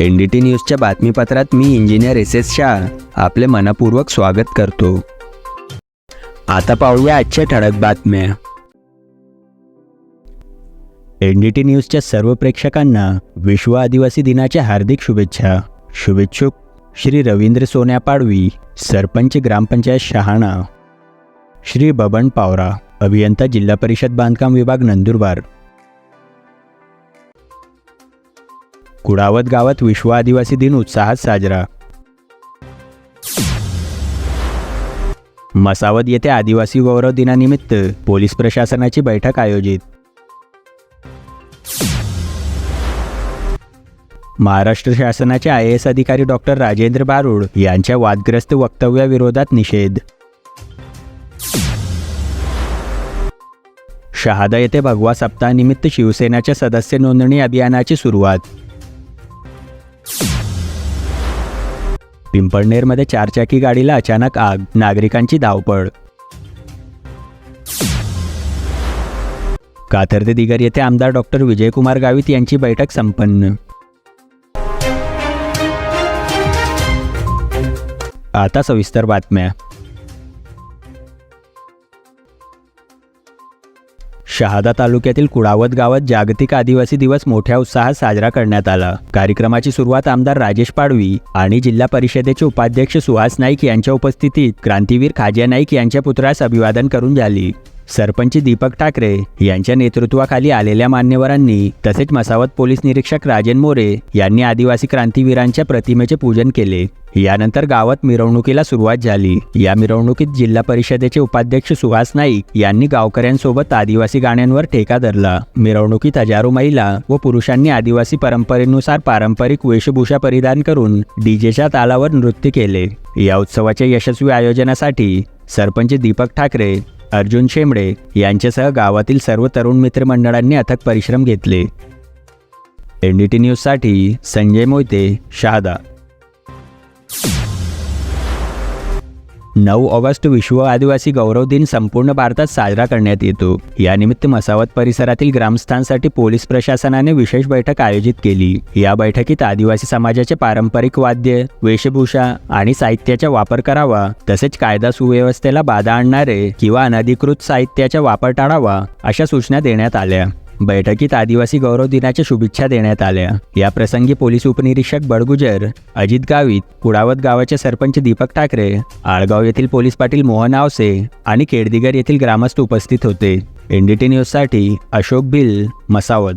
N D T न्यूजच्या बातमीपत्रात मी इंजिनियर एस एस शाह आपले मनपूर्वक स्वागत करतो. आता पाहूया आजच्या ठळक बातम्या. एन डी टी न्यूजच्या सर्व प्रेक्षकांना विश्व आदिवासी दिनाच्या हार्दिक शुभेच्छा. शुभेच्छुक श्री रवींद्र सोन्या पाडवी सरपंच ग्रामपंचायत शहाणा. श्री बबन पावरा अभियंता जिल्हा परिषद बांधकाम विभाग नंदुरबार. कुडावत गावात विश्व आदिवासी दिन उत्साहात साजरा. मसावत येथे आदिवासी गौरव दिनानिमित्त पोलीस प्रशासनाची बैठक आयोजित. महाराष्ट्र शासनाचे आय एस अधिकारी डॉक्टर राजेंद्र बारूड यांच्या वादग्रस्त वक्तव्याविरोधात निषेध. शहादा येथे भगवा सप्ताहानिमित्त शिवसेनाच्या सदस्य नोंदणी अभियानाची सुरुवात. पिंपळनेरमध्ये चारचाकी गाडीला अचानक आग नागरिकांची धावपळ. काथर्दे दिगर येथे आमदार डॉक्टर विजयकुमार गावित यांची बैठक संपन्न. आता सविस्तर बातम्या. शहादा तालुक्यातील कुडावत गावात जागतिक आदिवासी दिवस मोठ्या उत्साहात साजरा करण्यात आला. कार्यक्रमाची सुरुवात आमदार राजेश पाडवी आणि जिल्हा परिषदेचे उपाध्यक्ष सुहास नाईक यांच्या उपस्थितीत क्रांतीवीर खाज्या नाईक यांच्या पुतळ्यास अभिवादन करून झाली. सरपंच दीपक ठाकरे यांच्या नेतृत्वाखाली आलेल्या मान्यवरांनी तसेच मसावत पोलीस निरीक्षक राजन मोरे यांनी आदिवासी क्रांतीवीरांच्या प्रतिमेचे पूजन केले. यानंतर गावात मिरवणुकीला सुरुवात झाली. या मिरवणुकीत जिल्हा परिषदेचे उपाध्यक्ष सुहास नाईक यांनी गावकऱ्यांसोबत आदिवासी गाण्यांवर ठेका धरला. मिरवणुकीत हजारो महिला व पुरुषांनी आदिवासी परंपरेनुसार पारंपरिक वेशभूषा परिधान करून डीजेच्या तालावर नृत्य केले. या उत्सवाच्या यशस्वी आयोजनासाठी सरपंच दीपक ठाकरे अर्जुन शेंबडे यांच्यासह गावातील सर्व तरुण मित्रमंडळांनी अथक परिश्रम घेतले. एनडीटी न्यूजसाठी संजय मोहिते शहादा. नऊ ऑगस्ट विश्व आदिवासी गौरव दिन संपूर्ण भारतात साजरा करण्यात येतो. यानिमित्त मसावत परिसरातील ग्रामस्थांसाठी पोलीस प्रशासनाने विशेष बैठक आयोजित केली. या बैठकीत आदिवासी समाजाचे पारंपरिक वाद्य वेशभूषा आणि साहित्याचा वापर करावा तसेच कायदा सुव्यवस्थेला बाधा आणणारे किंवा अनधिकृत साहित्याचा वापर टाळावा अशा सूचना देण्यात आल्या. बैठकीत आदिवासी गौरव दिनाच्या शुभेच्छा देण्यात आल्या. या प्रसंगी पोलीस उपनिरीक्षक बडगुजर अजित गावित कुडावत गावाचे सरपंच दीपक ठाकरे आळगाव येथील पोलीस पाटील मोहन आवसे आणि केडदिगर येथील ग्रामस्थ उपस्थित होते. एनडीटी न्यूजसाठी अशोक भिल मसावत.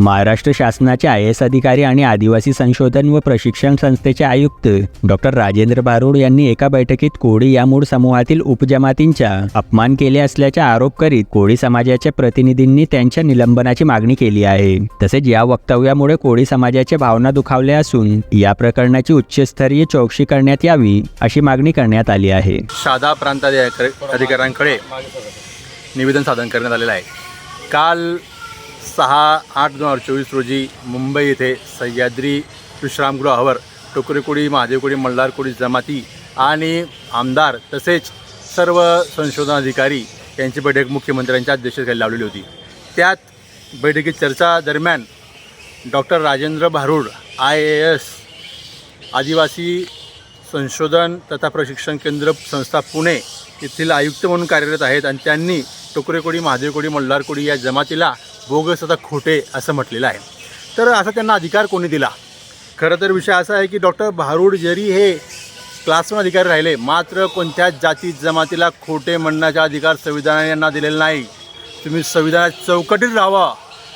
महाराष्ट्र शासनाचे आय एस अधिकारी आणि आदिवासी संशोधन व प्रशिक्षण संस्थेचे आयुक्त डॉक्टर राजेंद्र बारूड यांनी एका बैठकीत कोळी या मूळ समूहातील उपजमातींचा अपमान केले असल्याचा आरोप करीत कोळी समाजाच्या प्रतिनिधींनी त्यांच्या निलंबनाची मागणी केली आहे. तसेच या वक्तव्यामुळे कोळी समाजाच्या भावना दुखावल्या असून या प्रकरणाची उच्चस्तरीय चौकशी करण्यात यावी अशी मागणी करण्यात आली आहे. शादा प्रांत अधिकाऱ्यांकडे निवेदन सादर करण्यात आलेलं आहे. काल सहा आठ दोन हजार चोवीस रोजी मुंबई येथे सह्याद्री विश्रामगृहावर टोकरेकोडी महादेवकोडी मल्हारकोडी जमाती आणि आमदार तसेच सर्व संशोधन अधिकारी यांची बैठक मुख्यमंत्र्यांच्या अध्यक्षतेखाली लावलेली होती. त्यात बैठकीत चर्चा दरम्यान doctor Rajendra Bharud I A S आदिवासी संशोधन तथा प्रशिक्षण केंद्र संस्था पुणे येथील आयुक्त म्हणून कार्यरत आहेत आणि त्यांनी टोकरेकोडी महादेवकोडी मल्हारकोडी या जमातीला बोगस आता खोटे असं म्हटलेलं आहे. तर असा त्यांना अधिकार कोणी दिला? खरं तर विषय असा आहे की डॉक्टर भारूड जरी हे क्लास अधिकारी राहिले मात्र कोणत्याच जाती जमातीला खोटे म्हणण्याचा अधिकार संविधानाने यांना दिलेला नाही. तुम्ही संविधानात चौकटीत राहावं.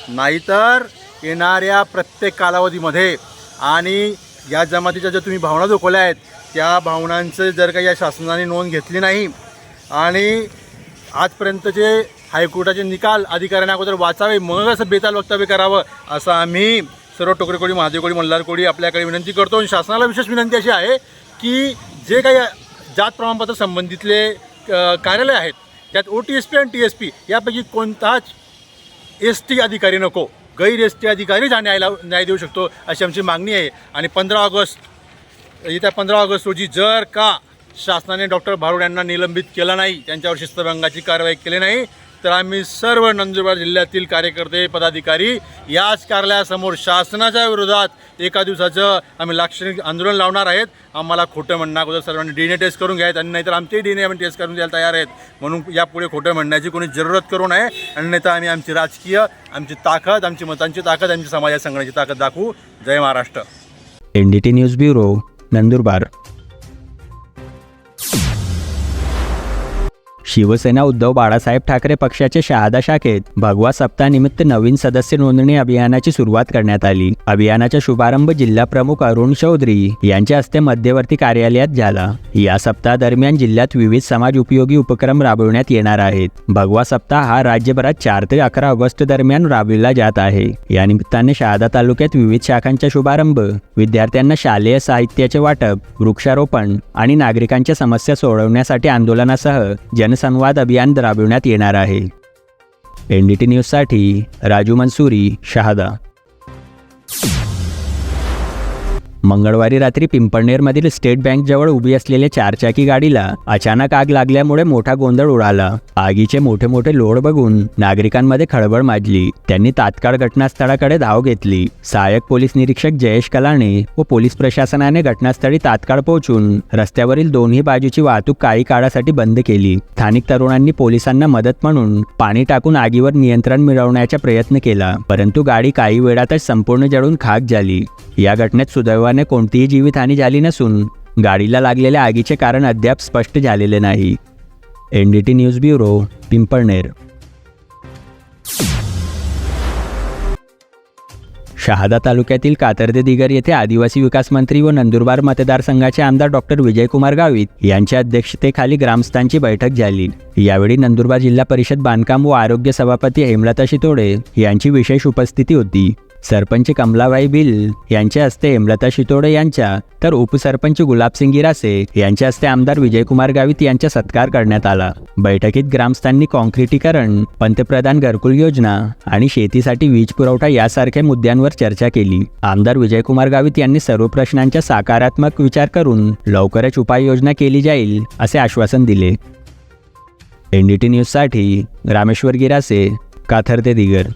नाहीतर येणाऱ्या प्रत्येक कालावधीमध्ये आणि या जमातीच्या ज्या तुम्ही भावना दुखवल्या आहेत त्या भावनांचं जर का या शासनाने नोंद घेतली नाही आणि आजपर्यंतचे हायकोर्टाचे निकाल अधिकाऱ्यांना अगोदर वाचावे मग असं बेताल वक्तव्य करावं असं आम्ही सर्व टोकरेकोडी महादेवकोडी मल्हारकोडी आपल्याकडे विनंती करतो. आणि शासनाला विशेष विनंती अशी आहे की जे काही जात प्रमाणपत्र संबंधितले कार्यालय आहेत त्यात ओ टी एस पी आणि टी एस पी यापैकी कोणताच एस टी अधिकारी नको. गैर एस टी अधिकारीच हा न्यायला न्याय देऊ शकतो अशी आमची मागणी आहे. आणि पंधरा ऑगस्ट येत्या पंधरा ऑगस्ट रोजी जर का शासनाने डॉक्टर भारूड यांना निलंबित केलं नाही त्यांच्यावर शिस्तभंगाची कारवाई केली नाही तर आम्ही सर्व नंदुरबार जिल्ह्यातील कार्यकर्ते पदाधिकारी याच कार्यालयासमोर शासनाच्या विरोधात एका दिवसाचं आम्ही लाक्षणिक आंदोलन लावणार आहेत. आम्हाला खोटं म्हणणं अगोदर सर्वांनी डी एन ए टेस्ट करून घ्यायत आणि नाहीतर आमचेही डी एन ए आम्ही टेस्ट करून द्यायला तयार आहेत. म्हणून यापुढे खोटं म्हणण्याची कोणी जरूरत करू नये आणि नाहीतर आम्ही आमची राजकीय आमची ताकद आमची मतांची ताकद आमची समाजात सांगण्याची ताकद दाखवू. Jai Maharashtra. N D T news bureau Nandurbar. Shiv Sena Uddhav Balasaheb Thackeray पक्षाच्या शहादा शाखेत भगवा सप्ताहानिमित्त नवीन सदस्य नोंदणी अभियानाची सुरुवात करण्यात आली. अभियानाचा शुभारंभ जिल्हा प्रमुख अरुण चौधरी यांच्या हस्ते मध्यवर्ती कार्यालयात झाला. या सप्ताहादरम्यान जिल्ह्यात विविध समाज उपयोगी उपक्रम राबविण्यात येणार आहेत. भगवा सप्ताह हा राज्यभरात चार ते अकरा ऑगस्ट दरम्यान राबविला जात आहे. या निमित्ताने शहादा तालुक्यात विविध शाखांचा शुभारंभ विद्यार्थ्यांना शालेय साहित्याचे वाटप वृक्षारोपण आणि नागरिकांच्या समस्या सोडवण्यासाठी आंदोलनासह जनसंवाद अभियान राबविण्यात येणार आहे. एन डी टी न्यूजसाठी राजू मंसुरी शहादा. मंगळवारी रात्री पिंपळनेरमधील स्टेट बँकजवळ उभी असलेल्या चारचाकी गाडीला अचानक आग लागल्यामुळे मोठा गोंधळ उडाला. आगीचे मोठे मोठे लोड बघून नागरिकांमध्ये खळबळ माजली. त्यांनी तात्काळ घटनास्थळाकडे धाव घेतली. सहाय्यक पोलीस निरीक्षक जयेश कलाने व पोलीस प्रशासनाने घटनास्थळी तात्काळ पोहोचून रस्त्यावरील दोन्ही बाजूची वाहतूक काही काळासाठी बंद केली. स्थानिक तरुणांनी पोलिसांना मदत म्हणून पाणी टाकून आगीवर नियंत्रण मिळवण्याचा प्रयत्न केला परंतु गाडी काही वेळातच संपूर्ण जळून खाक झाली. या घटनेत सुदैवाने कोणतीही जीवितहानी झाली नसून गाडीला लागलेल्या आगीचे कारण अद्याप स्पष्ट झालेले नाही. N D T news bureau Pimpalner. Shahada तालुक्यातील कातर्दे दिगर येथे आदिवासी विकास मंत्री व नंदुरबार मतदारसंघाचे आमदार डॉक्टर विजयकुमार गावित यांच्या अध्यक्षतेखाली ग्रामस्थांची बैठक झाली. यावेळी नंदुरबार जिल्हा परिषद बांधकाम व आरोग्य सभापती हेमलता शितोडे यांची विशेष उपस्थिती होती. सरपंच कमलाबाई बिल यांच्या हस्ते हेमलता शितोडे यांच्या तर उपसरपंच गुलाबसिंग गिरासे यांच्या हस्ते आमदार विजयकुमार गावित यांचा सत्कार करण्यात आला. बैठकीत ग्रामस्थांनी कॉन्क्रिटीकरण पंतप्रधान घरकुल योजना आणि शेतीसाठी वीज पुरवठा यासारख्या मुद्द्यांवर चर्चा केली. आमदार विजयकुमार गावित यांनी सर्व प्रश्नांचा सकारात्मक विचार करून लवकरच उपाययोजना केली जाईल असे आश्वासन दिले. एनडीटी न्यूजसाठी रामेश्वर गिरासे काथरते दिगर.